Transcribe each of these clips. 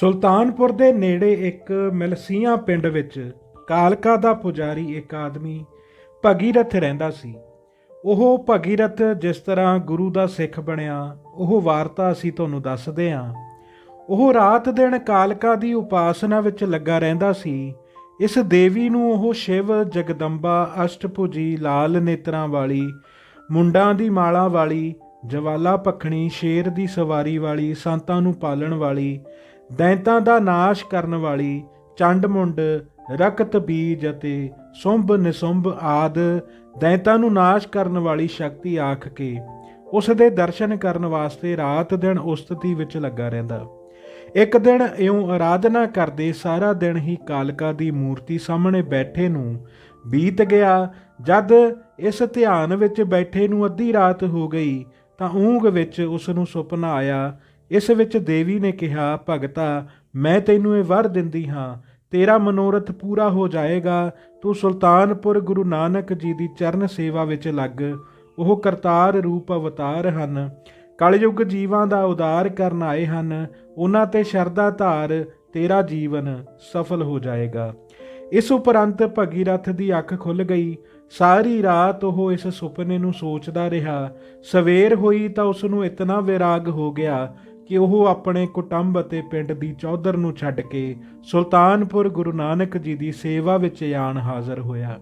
ਸੁਲਤਾਨਪੁਰ ਦੇ ਨੇੜੇ ਇੱਕ ਮਿਲਸੀਆਂ ਪਿੰਡ ਵਿੱਚ ਕਾਲਕਾ ਦਾ ਪੁਜਾਰੀ ਇੱਕ ਆਦਮੀ ਭਗੀਰਥ ਰਹਿੰਦਾ ਸੀ। ਉਹ ਭਗੀਰਥ ਜਿਸ ਤਰ੍ਹਾਂ ਗੁਰੂ ਦਾ ਸਿੱਖ ਬਣਿਆ, ਉਹ ਵਾਰਤਾ ਅਸੀਂ ਤੁਹਾਨੂੰ ਦੱਸਦੇ ਹਾਂ। ਉਹ ਰਾਤ ਦਿਨ ਕਾਲਕਾ ਦੀ ਉਪਾਸਨਾ ਵਿੱਚ ਲੱਗਾ ਰਹਿੰਦਾ ਸੀ। ਇਸ ਦੇਵੀ ਨੂੰ ਉਹ ਸ਼ਿਵ, ਜਗਦੰਬਾ, ਅਸ਼ਟਭੁਜੀ, ਲਾਲ ਨੇਤਰਾਂ ਵਾਲੀ, ਮੁੰਡਾਂ ਦੀ ਮਾਲਾ ਵਾਲੀ, ਜਵਾਲਾ ਪਖਣੀ ਸ਼ੇਰ ਦੀ ਸਵਾਰੀ ਵਾਲੀ, ਸੰਤਾਂ ਨੂੰ ਪਾਲਣ ਵਾਲੀ ਦੈਂਤਾਂ ਦਾ ਨਾਸ਼ ਕਰਨ ਵਾਲੀ ਚੰਡ-ਮੁੰਡ ਰਕਤ ਬੀਜ ਅਤੇ ਸੁੰਭ ਨਿਸੁੰਭ ਆਦ ਦੈਂਤਾਂ ਨੂੰ ਨਾਸ਼ ਕਰਨ ਵਾਲੀ ਸ਼ਕਤੀ ਆਖ ਕੇ ਉਸ ਦੇ ਦਰਸ਼ਨ ਕਰਨ ਵਾਸਤੇ ਰਾਤ ਦਿਨ ਉਸਤਤੀ ਵਿੱਚ ਲੱਗਾ ਰਹਿੰਦਾ। ਇੱਕ ਦਿਨ ਇਉਂ ਆਰਾਧਨਾ ਕਰਦੇ ਸਾਰਾ ਦਿਨ ਹੀ ਕਾਲਕਾ ਦੀ ਮੂਰਤੀ ਸਾਹਮਣੇ ਬੈਠੇ ਨੂੰ ਬੀਤ ਗਿਆ। ਜਦ ਇਸ ਧਿਆਨ ਵਿੱਚ ਬੈਠੇ ਨੂੰ ਅੱਧੀ ਰਾਤ ਹੋ ਗਈ ਤਾਂ ਊਂਘ ਵਿੱਚ ਉਸ ਨੂੰ ਸੁਪਨਾ ਆਇਆ ਇਸ ਵਿੱਚ ਦੇਵੀ ਨੇ ਕਿਹਾ, ਭਗਤਾ, ਮੈਂ ਤੈਨੂੰ ਇਹ ਵਰ ਦਿੰਦੀ ਹਾਂ, ਤੇਰਾ ਮਨੋਰਥ ਪੂਰਾ ਹੋ ਜਾਏਗਾ, ਤੂੰ ਸੁਲਤਾਨਪੁਰ ਗੁਰੂ ਨਾਨਕ ਜੀ ਦੀ ਚਰਨ ਸੇਵਾ ਵਿੱਚ ਲੱਗ, ਉਹ ਕਰਤਾਰ ਰੂਪ ਅਵਤਾਰ ਹਨ। ਕਲਯੁਗ ਜੀਵਾਂ ਦਾ ਉਦਾਰ ਕਰਨ ਆਏ ਹਨ, ਉਹਨਾਂ ਤੇ ਸ਼ਰਧਾ ਧਾਰ, ਤੇਰਾ ਜੀਵਨ ਸਫਲ ਹੋ ਜਾਏਗਾ। ਇਸ ਉਪਰੰਤ ਭਗੀਰਥ ਦੀ ਅੱਖ ਖੁੱਲ ਗਈ, ਸਾਰੀ ਰਾਤ ਉਹ ਇਸ ਸੁਪਨੇ ਨੂੰ ਸੋਚਦਾ ਰਿਹਾ, ਸਵੇਰ ਹੋਈ ਤਾਂ ਉਸ ਨੂੰ ਇਤਨਾ ਵਿਰਾਗ ਹੋ ਗਿਆ ਕਿ ਉਹ ਆਪਣੇ ਕੁਟੰਬ ਅਤੇ ਪਿੰਡ ਦੀ ਚੌਧਰ ਨੂੰ ਛੱਡ ਕੇ ਸੁਲਤਾਨਪੁਰ ਗੁਰੂ ਨਾਨਕ ਜੀ ਦੀ ਸੇਵਾ ਵਿੱਚ ਆਣ ਹਾਜ਼ਰ ਹੋਇਆ।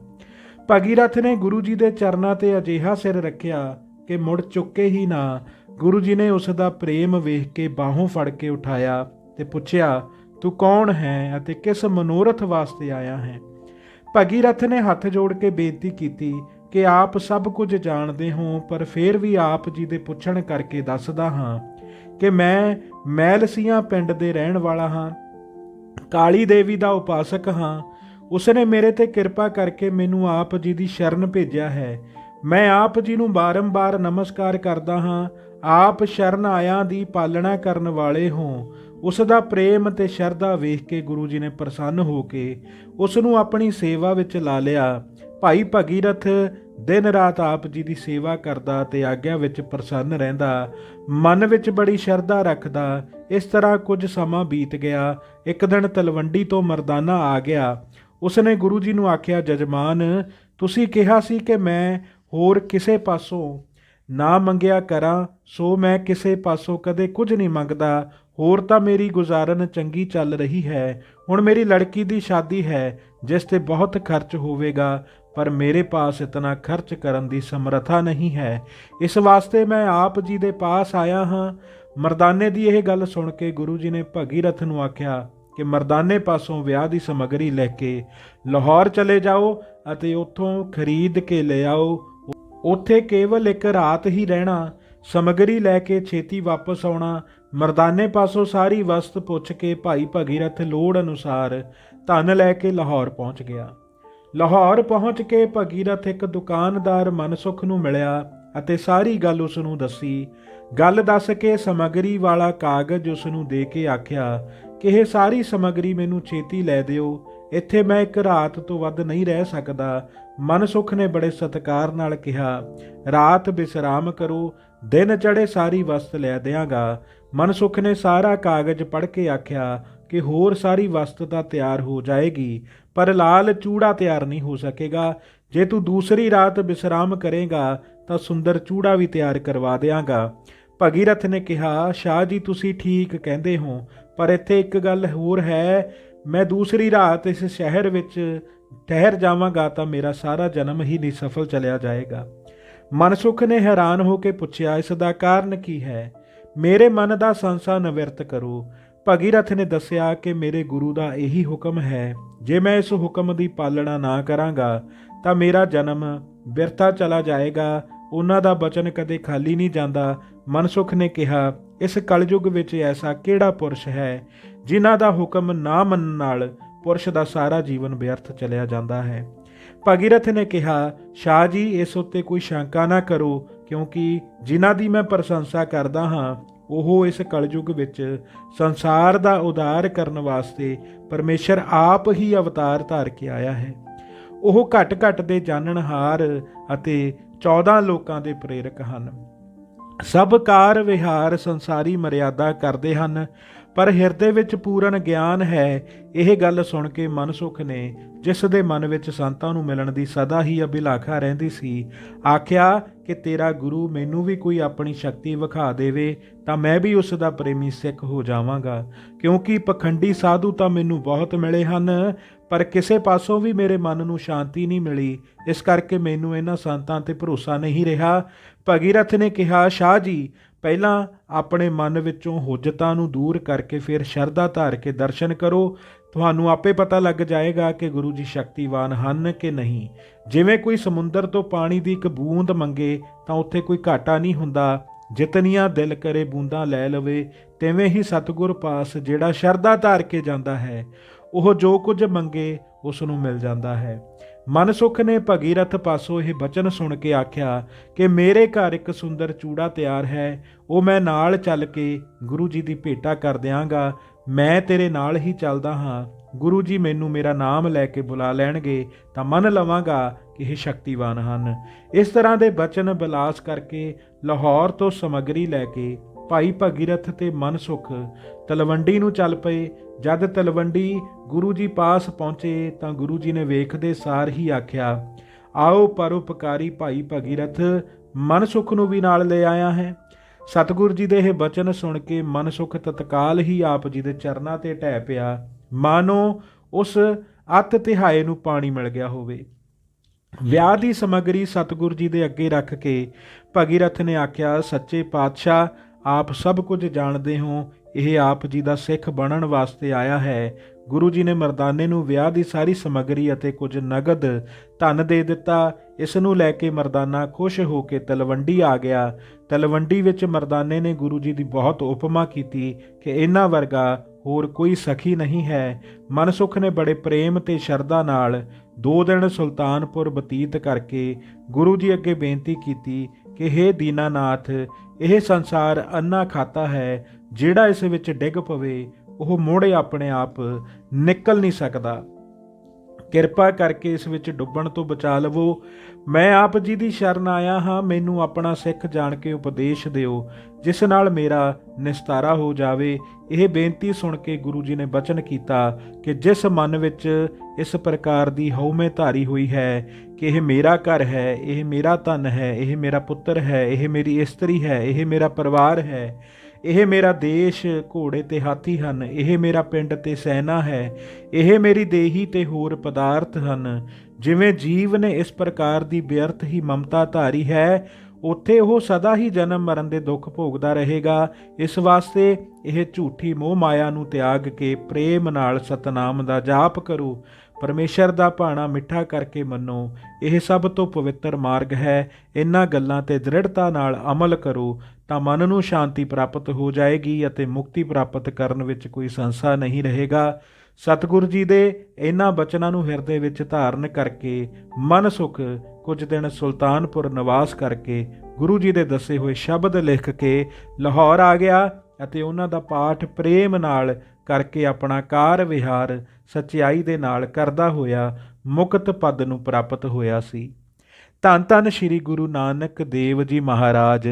ਭਗੀਰਥ ਨੇ ਗੁਰੂ ਜੀ ਦੇ ਚਰਨਾਂ ਤੇ ਅਜਿਹਾ ਸਿਰ ਰੱਖਿਆ ਕਿ ਮੁੜ ਚੁੱਕੇ ਹੀ ਨਾ ਗੁਰੂ ਜੀ ਨੇ ਉਸ ਦਾ ਪ੍ਰੇਮ ਵੇਖ ਕੇ ਬਾਹੋਂ ਫੜ ਕੇ ਉਠਾਇਆ ਤੇ ਪੁੱਛਿਆ, ਤੂੰ ਕੌਣ ਹੈ ਅਤੇ ਕਿਸ ਮਨੋਰਥ ਵਾਸਤੇ ਆਇਆ ਹੈ? ਭਗੀਰਥ ਨੇ ਹੱਥ ਜੋੜ ਕੇ ਬੇਨਤੀ ਕੀਤੀ ਕਿ ਆਪ ਸਭ ਕੁਝ ਜਾਣਦੇ ਹੋ ਪਰ ਫਿਰ ਵੀ ਆਪ ਜੀ ਦੇ ਪੁੱਛਣ ਕਰਕੇ ਦੱਸਦਾ ਹਾਂ ਕਿ ਮੈਂ ਮੈਲਸੀਆਂ ਪਿੰਡ ਦੇ ਰਹਿਣ ਵਾਲਾ ਹਾਂ। ਕਾਲੀ ਦੇਵੀ ਦਾ ਉਪਾਸਕ ਹਾਂ। ਉਸਨੇ ਮੇਰੇ ਤੇ ਕਿਰਪਾ ਕਰਕੇ ਮੈਨੂੰ ਆਪ ਜੀ ਦੀ ਸ਼ਰਨ ਭੇਜਿਆ ਹੈ। ਮੈਂ ਆਪ ਜੀ ਨੂੰ ਬਾਰੰਬਾਰ ਨਮਸਕਾਰ ਕਰਦਾ ਹਾਂ। ਆਪ ਸ਼ਰਨ ਆਇਆਂ ਦੀ ਪਾਲਣਾ ਕਰਨ ਵਾਲੇ ਹੋ। ਉਸ ਦਾ ਪ੍ਰੇਮ ਤੇ ਸ਼ਰਧਾ ਵੇਖ ਕੇ ਗੁਰੂ ਜੀ ਨੇ ਪ੍ਰਸੰਨ ਹੋ ਕੇ ਉਸ ਨੂੰ ਆਪਣੀ ਸੇਵਾ ਵਿੱਚ ਲਾ ਲਿਆ। ਭਾਈ ਭਗੀਰਥ ਦਿਨ ਰਾਤ ਆਪ ਜੀ ਦੀ ਸੇਵਾ ਕਰਦਾ ਤੇ ਆਗਿਆ ਵਿੱਚ ਪ੍ਰਸੰਨ ਰਹਿੰਦਾ, ਮਨ ਵਿੱਚ ਬੜੀ ਸ਼ਰਧਾ ਰੱਖਦਾ, ਇਸ ਤਰ੍ਹਾਂ ਕੁਝ ਸਮਾਂ ਬੀਤ ਗਿਆ। ਇੱਕ ਦਿਨ ਤਲਵੰਡੀ ਤੋਂ ਮਰਦਾਨਾ ਆ ਗਿਆ। ਉਸਨੇ ਗੁਰੂ ਜੀ ਨੂੰ ਆਖਿਆ, ਜਜਮਾਨ, ਤੁਸੀਂ ਕਿਹਾ ਸੀ ਕਿ ਮੈਂ ਹੋਰ ਕਿਸੇ ਪਾਸੋਂ ਨਾ ਮੰਗਿਆ ਕਰਾਂ, ਸੋ ਮੈਂ ਕਿਸੇ ਪਾਸੋਂ ਕਦੇ ਕੁਝ ਨਹੀਂ ਮੰਗਦਾ। ਹੋਰ ਤਾਂ ਮੇਰੀ ਗੁਜ਼ਾਰਨ ਚੰਗੀ ਚੱਲ ਰਹੀ ਹੈ। ਹੁਣ ਮੇਰੀ ਲੜਕੀ ਦੀ ਸ਼ਾਦੀ ਹੈ, ਜਿਸ ਤੇ ਬਹੁਤ ਖਰਚ ਹੋਵੇਗਾ। ਪਰ ਮੇਰੇ ਪਾਸ ਇਤਨਾ ਖਰਚ ਕਰਨ ਦੀ ਸਮਰੱਥਾ ਨਹੀਂ ਹੈ। ਇਸ ਵਾਸਤੇ ਮੈਂ ਆਪ ਜੀ ਦੇ ਪਾਸ ਆਇਆ ਹਾਂ। ਮਰਦਾਨੇ ਦੀ ਇਹ ਗੱਲ ਸੁਣ ਕੇ ਗੁਰੂ ਜੀ ਨੇ ਭਗੀਰਥ ਨੂੰ ਆਖਿਆ ਕਿ ਮਰਦਾਨੇ ਪਾਸੋਂ ਵਿਆਹ ਦੀ ਸਮੱਗਰੀ ਲੈ ਕੇ ਲਾਹੌਰ ਚਲੇ ਜਾਓ ਅਤੇ ਉੱਥੋਂ ਖਰੀਦ ਕੇ ਲੈ ਆਓ। ਉੱਥੇ ਕੇਵਲ ਇੱਕ ਰਾਤ ਹੀ ਰਹਿਣਾ, ਸਮਗਰੀ ਲੈ ਕੇ ਛੇਤੀ ਵਾਪਸ ਆਉਣਾ, ਮਰਦਾਨੇ ਪਾਸੋਂ ਸਾਰੀ ਵਸਤ ਪੁੱਛ ਕੇ ਭਾਈ ਭਗੀਰਥ ਲੋੜ ਅਨੁਸਾਰ ਧਨ ਲੈ ਕੇ ਲਾਹੌਰ ਪਹੁੰਚ ਗਿਆ। ਲਾਹੌਰ ਪਹੁੰਚ ਕੇ ਭਗੀਰਥ ਇੱਕ ਦੁਕਾਨਦਾਰ ਮਨਸੁਖ ਨੂੰ ਮਿਲਿਆ ਅਤੇ ਸਾਰੀ ਗੱਲ ਉਸ ਨੂੰ ਦੱਸੀ। ਗੱਲ ਦੱਸ ਕੇ ਸਮਗਰੀ ਵਾਲਾ ਕਾਗਜ਼ ਉਸ ਨੂੰ ਦੇ ਕੇ ਆਖਿਆ ਕਿ ਇਹ ਸਾਰੀ ਸਮਗਰੀ ਮੈਨੂੰ ਛੇਤੀ ਲੈ ਦਿਓ, ਇੱਥੇ ਮੈਂ ਇੱਕ ਰਾਤ ਤੋਂ ਵੱਧ ਨਹੀਂ ਰਹਿ ਸਕਦਾ। ਮਨਸੁਖ ਨੇ ਬੜੇ ਸਤਿਕਾਰ ਨਾਲ ਕਿਹਾ, ਰਾਤ ਵਿਸਰਾਮ ਕਰੋ, ਦਿਨ ਚੜੇ ਸਾਰੀ ਵਸਤ ਲੈ ਦਿਆਂਗਾ। ਮਨਸੁਖ ਨੇ ਸਾਰਾ ਕਾਗਜ਼ ਪੜ੍ਹ ਕੇ ਆਖਿਆ ਕਿ ਹੋਰ ਸਾਰੀ ਵਸਤ ਤਾਂ ਤਿਆਰ ਹੋ ਜਾਏਗੀ, ਪਰ ਲਾਲ ਚੂੜਾ ਤਿਆਰ ਨਹੀਂ ਹੋ ਸਕੇਗਾ। ਜੇ ਤੂੰ ਦੂਸਰੀ ਰਾਤ ਵਿਸਰਾਮ ਕਰੇਗਾ, ਤਾਂ ਸੁੰਦਰ ਚੂੜਾ ਵੀ ਤਿਆਰ ਕਰਵਾ ਦਿਆਂਗਾ। ਭਗੀਰਥ ਨੇ ਕਿਹਾ, ਸ਼ਾਹ ਜੀ, ਤੁਸੀਂ ਠੀਕ ਕਹਿੰਦੇ ਹੋ, ਪਰ ਇੱਥੇ ਇੱਕ ਗੱਲ ਹੋਰ ਹੈ, ਮੈਂ ਦੂਸਰੀ ਰਾਤ ਇਸ ਸ਼ਹਿਰ ਵਿੱਚ ਠਹਿਰ ਜਾਵਾਂਗਾ ਤਾਂ ਮੇਰਾ ਸਾਰਾ ਜਨਮ ਹੀ ਨਿਸਫਲ ਚਲਿਆ ਜਾਏਗਾ। ਮਨਸੁਖ ਨੇ ਹੈਰਾਨ ਹੋ ਕੇ ਪੁੱਛਿਆ, ਇਸ ਦਾ ਕਾਰਨ ਕੀ ਹੈ? ਮੇਰੇ ਮਨ ਦਾ ਸੰਸਾ ਨਿਵਰਤ ਕਰੋ। ਭਗੀਰਥ ਨੇ ਦੱਸਿਆ ਕਿ ਮੇਰੇ ਗੁਰੂ ਦਾ ਇਹੀ ਹੁਕਮ ਹੈ, ਜੇ ਮੈਂ ਇਸ ਹੁਕਮ ਦੀ ਪਾਲਣਾ ਨਾ ਕਰਾਂਗਾ, ਤਾਂ ਮੇਰਾ ਜਨਮ ਬਿਰਥਾ ਚਲਾ ਜਾਏਗਾ। ਉਹਨਾਂ ਦਾ ਬਚਨ ਕਦੇ ਖਾਲੀ ਨਹੀਂ ਜਾਂਦਾ। ਮਨਸੁਖ ਨੇ ਕਿਹਾ, ਇਸ ਕਲਯੁਗ ਵਿੱਚ ਐਸਾ ਕਿਹੜਾ ਪੁਰਸ਼ ਹੈ, ਜਿਨ੍ਹਾਂ ਦਾ ਹੁਕਮ ਨਾ ਮੰਨਣ ਨਾਲ ਪੁਰਸ਼ ਦਾ ਸਾਰਾ ਜੀਵਨ ਵਿਅਰਥ ਚਲਿਆ ਜਾਂਦਾ ਹੈ? ਭਗੀਰਥ ਨੇ ਕਿਹਾ, ਸ਼ਾਹ ਜੀ, ਇਸ ਉੱਤੇ ਕੋਈ ਸ਼ੰਕਾ ਨਾ ਕਰੋ, ਕਿਉਂਕਿ ਜਿਨ੍ਹਾਂ ਦੀ ਮੈਂ ਪ੍ਰਸ਼ੰਸਾ ਕਰਦਾ ਹਾਂ ਉਹ ਇਸ ਕਲਯੁਗ ਵਿੱਚ ਸੰਸਾਰ ਦਾ ਉਦਾਰ ਕਰਨ ਵਾਸਤੇ ਪਰਮੇਸ਼ਰ ਆਪ ਹੀ ਅਵਤਾਰ ਧਾਰ ਕੇ ਆਇਆ ਹੈ। ਉਹ ਘਟ ਘਟ ਦੇ ਜਾਣਨਹਾਰ ਅਤੇ 14 ਲੋਕਾਂ ਦੇ ਪ੍ਰੇਰਕ ਹਨ। ਸਭ ਕਾਰ ਵਿਹਾਰ ਸੰਸਾਰੀ ਮਰਿਆਦਾ ਕਰਦੇ ਹਨ। ਪਰ ਹਿਰਦੇ ਵਿੱਚ ਪੂਰਨ ਗਿਆਨ ਹੈ, ਇਹ ਗੱਲ ਸੁਣ ਕੇ ਮਨਸੁਖ ਨੇ ਜਿਸ ਦੇ ਮਨ ਵਿੱਚ ਸੰਤਾਂ ਨੂੰ ਮਿਲਣ ਦੀ ਸਦਾ ਹੀ ਅਭਿਲਾਖਾ ਰਹਿੰਦੀ ਸੀ, ਆਖਿਆ ਕਿ ਤੇਰਾ ਗੁਰੂ ਮੈਨੂੰ ਵੀ ਕੋਈ ਆਪਣੀ ਸ਼ਕਤੀ ਵਿਖਾ ਦੇਵੇ, ਤਾਂ ਮੈਂ ਵੀ ਉਸ ਦਾ ਪ੍ਰੇਮੀ ਸਿੱਖ ਹੋ ਜਾਵਾਂਗਾ। ਕਿਉਂਕਿ ਪਖੰਡੀ ਸਾਧੂ ਤਾਂ ਮੈਨੂੰ ਬਹੁਤ ਮਿਲੇ ਹਨ, ਪਰ ਕਿਸੇ ਪਾਸੋਂ ਵੀ ਮੇਰੇ ਮਨ ਨੂੰ ਸ਼ਾਂਤੀ ਨਹੀਂ ਮਿਲੀ, ਇਸ ਕਰਕੇ ਮੈਨੂੰ ਇਹਨਾਂ ਸੰਤਾਂ ਤੇ ਭਰੋਸਾ ਨਹੀਂ ਰਿਹਾ। ਭਗੀਰਥ ਨੇ ਕਿਹਾ, ਸ਼ਾਹ ਜੀ ਪਹਿਲਾਂ ਆਪਣੇ ਮਨ ਵਿੱਚੋਂ ਹੁਜਤਾਂ ਨੂੰ ਦੂਰ ਕਰਕੇ ਫਿਰ ਸ਼ਰਧਾ ਧਾਰ ਕੇ ਦਰਸ਼ਨ ਕਰੋ। ਤੁਹਾਨੂੰ ਆਪੇ ਪਤਾ ਲੱਗ ਜਾਏਗਾ ਕਿ ਗੁਰੂ ਜੀ ਸ਼ਕਤੀਵਾਨ ਹਨ ਕਿ ਨਹੀਂ। ਜਿਵੇਂ ਕੋਈ ਸਮੁੰਦਰ ਤੋਂ ਪਾਣੀ ਦੀ ਇੱਕ ਬੂੰਦ ਮੰਗੇ ਤਾਂ ਉੱਥੇ ਕੋਈ ਘਾਟਾ ਨਹੀਂ ਹੁੰਦਾ। ਜਿਤਨੀਆਂ ਦਿਲ ਕਰੇ ਬੂੰਦਾਂ ਲੈ ਲਵੇ, ਤਿਵੇਂ ਹੀ ਸਤਿਗੁਰ ਪਾਸ ਜਿਹੜਾ ਸ਼ਰਧਾ ਧਾਰ ਕੇ ਜਾਂਦਾ ਹੈ, ਉਹ ਜੋ ਕੁਝ ਮੰਗੇ ਉਸ ਨੂੰ ਮਿਲ ਜਾਂਦਾ ਹੈ। ਮਨਸੁਖ ਨੇ ਭਗੀਰਥ ਪਾਸੋਂ ਇਹ ਬਚਨ ਸੁਣ ਕੇ ਆਖਿਆ ਕਿ ਮੇਰੇ ਘਰ ਇੱਕ ਸੁੰਦਰ ਚੂੜਾ ਤਿਆਰ ਹੈ, ਉਹ ਮੈਂ ਨਾਲ ਚੱਲ ਕੇ ਗੁਰੂ ਜੀ ਦੀ ਭੇਟਾ ਕਰ ਦਿਆਂਗਾ। ਮੈਂ ਤੇਰੇ ਨਾਲ ਹੀ ਚੱਲਦਾ ਹਾਂ। ਗੁਰੂ ਜੀ ਮੈਨੂੰ ਮੇਰਾ ਨਾਮ ਲੈ ਕੇ ਬੁਲਾ ਲੈਣਗੇ ਤਾਂ ਮੰਨ ਲਵਾਂਗਾ ਕਿ ਇਹ ਸ਼ਕਤੀਵਾਨ ਹਨ। ਇਸ ਤਰ੍ਹਾਂ ਦੇ ਬਚਨ ਬਿਲਾਸ ਕਰਕੇ ਲਾਹੌਰ ਤੋਂ ਸਮੱਗਰੀ ਲੈ ਕੇ ਭਾਈ ਭਗੀਰਥ ਤੇ ਮਨਸੁਖ ਤਲਵੰਡੀ ਨੂੰ ਚੱਲ ਪਏ। ਜਦ ਤਲਵੰਡੀ ਗੁਰੂ ਜੀ ਪਾਸ ਪਹੁੰਚੇ ਤਾਂ ਗੁਰੂ ਜੀ ਨੇ ਵੇਖਦੇ ਸਾਰ ਹੀ ਆਖਿਆ, ਆਓ ਪਰਉਪਕਾਰੀ ਭਾਈ ਭਗੀਰਥ, ਮਨ ਮਨਸੁਖ ਨੂੰ ਵੀ ਨਾਲ ਲੈ ਆਇਆ ਹੈ। ਸਤਿਗੁਰੂ ਜੀ ਦੇ ਇਹ ਬਚਨ ਸੁਣ ਕੇ ਮਨ ਮਨਸੁਖ ਤਤਕਾਲ ਹੀ ਆਪ ਜੀ ਦੇ ਚਰਨਾਂ ਤੇ ਢਹਿ ਪਿਆ। ਮਾਨੋ, ਉਸ ਅੱਤ ਤਿਹਾਏ ਨੂੰ ਪਾਣੀ ਮਿਲ ਗਿਆ ਹੋਵੇ। ਵਿਆਹ ਦੀ ਸਮੱਗਰੀ ਸਤਿਗੁਰੂ ਜੀ ਦੇ ਅੱਗੇ ਰੱਖ ਕੇ ਭਗੀਰਥ ਨੇ ਆਖਿਆ, ਸੱਚੇ ਪਾਤਸ਼ਾਹ ਆਪ ਸਭ ਕੁਝ ਜਾਣਦੇ ਹੋ, ਇਹ ਆਪ ਜੀ ਦਾ ਸਿੱਖ ਬਣਨ ਵਾਸਤੇ ਆਇਆ ਹੈ। ਗੁਰੂ ਜੀ ਨੇ ਮਰਦਾਨੇ ਨੂੰ ਵਿਆਹ ਦੀ ਸਾਰੀ ਸਮੱਗਰੀ ਅਤੇ ਕੁਝ ਨਗਦ ਧਨ ਦੇ ਦਿੱਤਾ। ਇਸ ਨੂੰ ਲੈ ਕੇ ਮਰਦਾਨਾ ਖੁਸ਼ ਹੋ ਕੇ ਤਲਵੰਡੀ ਆ ਗਿਆ। ਤਲਵੰਡੀ ਵਿੱਚ ਮਰਦਾਨੇ ਨੇ ਗੁਰੂ ਜੀ ਦੀ ਬਹੁਤ ਉਪਮਾ ਕੀਤੀ ਕਿ ਇਹਨਾਂ ਵਰਗਾ ਹੋਰ ਕੋਈ ਸਖੀ ਨਹੀਂ ਹੈ। ਮਨਸੁਖ ਨੇ ਬੜੇ ਪ੍ਰੇਮ ਤੇ ਸ਼ਰਧਾ ਨਾਲ ਦੋ ਦਿਨ ਸੁਲਤਾਨਪੁਰ ਬਤੀਤ ਕਰਕੇ ਗੁਰੂ ਜੀ ਅੱਗੇ ਬੇਨਤੀ ਕੀਤੀ ਕਿ हे ਦੀਨਾਨਾਥ, ਇਹ ਸੰਸਾਰ ਅੰਨਾ ਖਾਤਾ ਹੈ, ਜਿਹੜਾ ਇਸ ਵਿੱਚ ਡਿੱਗ ਪਵੇ, ਉਹ ਮੋੜੇ ਆਪਣੇ ਆਪ ਨਿਕਲ ਨਹੀਂ ਸਕਦਾ। ਕਿਰਪਾ ਕਰਕੇ ਇਸ ਵਿੱਚ ਡੁੱਬਣ ਤੋਂ ਬਚਾ ਲਵੋ। ਮੈਂ ਆਪ ਜੀ ਦੀ ਸ਼ਰਨ ਆਇਆ ਹਾਂ, ਮੈਨੂੰ ਆਪਣਾ ਸਿੱਖ ਜਾਣ ਕੇ ਉਪਦੇਸ਼ ਦਿਓ, ਜਿਸ ਨਾਲ ਮੇਰਾ ਨਿਸਤਾਰਾ ਹੋ ਜਾਵੇ। ਇਹ ਬੇਨਤੀ ਸੁਣ ਕੇ ਗੁਰੂ ਜੀ ਨੇ ਬਚਨ ਕੀਤਾ ਕਿ ਜਿਸ ਮਨ ਵਿੱਚ ਇਸ ਪ੍ਰਕਾਰ ਦੀ ਹਉਮੈ ਧਾਰੀ ਹੋਈ ਹੈ ਕਿ ਇਹ ਮੇਰਾ ਘਰ ਹੈ, ਇਹ ਮੇਰਾ ਧਨ ਹੈ, ਇਹ ਮੇਰਾ ਪੁੱਤਰ ਹੈ, ਇਹ ਮੇਰੀ ਇਸਤਰੀ ਹੈ, ਇਹ ਮੇਰਾ ਪਰਿਵਾਰ ਹੈ ਇਹ ਮੇਰਾ ਦੇਸ਼ ਘੋੜੇ ਤੇ ਹਾਥੀ ਹਨ, ਇਹ ਮੇਰਾ ਪਿੰਡ ਤੇ ਸੈਨਾ ਹੈ, ਇਹ ਮੇਰੀ ਦੇਹੀ ਤੇ ਹੋਰ ਪਦਾਰਥ ਹਨ। ਜਿਵੇਂ ਜੀਵ ਨੇ ਇਸ ਪ੍ਰਕਾਰ ਦੀ ਬੇਅਰਥ ਹੀ ਮਮਤਾ ਧਾਰੀ ਹੈ, ਉੱਥੇ ਉਹ ਸਦਾ ਹੀ ਜਨਮ ਮਰਨ ਦੇ ਦੁੱਖ ਭੋਗਦਾ ਰਹੇਗਾ। ਇਸ ਵਾਸਤੇ ਇਹ ਝੂਠੀ ਮੋਹ ਮਾਇਆ ਨੂੰ ਤਿਆਗ ਕੇ ਪ੍ਰੇਮ ਨਾਲ ਸਤਨਾਮ ਦਾ ਜਾਪ ਕਰੋ। ਪਰਮੇਸ਼ਰ ਦਾ ਭਾਣਾ ਮਿੱਠਾ ਕਰਕੇ ਮੰਨੋ, ਇਹ ਸਭ ਤੋਂ ਪਵਿੱਤਰ ਮਾਰਗ ਹੈ। ਇਹਨਾਂ ਗੱਲਾਂ ਤੇ ਦ੍ਰਿੜਤਾ ਨਾਲ ਅਮਲ ਕਰੋ ਤਾਂ ਮਨ ਨੂੰ ਸ਼ਾਂਤੀ ਪ੍ਰਾਪਤ ਹੋ ਜਾਏਗੀ ਅਤੇ ਮੁਕਤੀ ਪ੍ਰਾਪਤ ਕਰਨ ਵਿੱਚ ਕੋਈ ਸੰਸਾ ਨਹੀਂ ਰਹੇਗਾ। ਸਤਿਗੁਰੂ ਜੀ ਦੇ ਇਹਨਾਂ ਬਚਨਾਂ ਨੂੰ ਹਿਰਦੇ ਵਿੱਚ ਧਾਰਨ ਕਰਕੇ, ਮਨ ਸੁਖ, ਕੁਝ ਦਿਨ ਸੁਲਤਾਨਪੁਰ ਨਿਵਾਸ ਕਰਕੇ, ਗੁਰੂ ਜੀ ਦੇ ਦੱਸੇ ਹੋਏ ਸ਼ਬਦ ਲਿਖ ਕੇ ਲਾਹੌਰ ਆ ਗਿਆ ਅਤੇ ਉਹਨਾਂ ਦਾ ਪਾਠ ਪ੍ਰੇਮ ਨਾਲ ਕਰਕੇ ਆਪਣਾ ਕਾਰ ਵਿਹਾਰ ਸਚਾਈ ਦੇ ਨਾਲ ਕਰਦਾ ਹੋਇਆ ਮੁਕਤ ਪਦ ਨੂੰ ਪ੍ਰਾਪਤ ਹੋਇਆ ਸੀ। ਧੰਨ ਧੰਨ ਸ੍ਰੀ ਗੁਰੂ ਨਾਨਕ ਦੇਵ ਜੀ ਮਹਾਰਾਜ।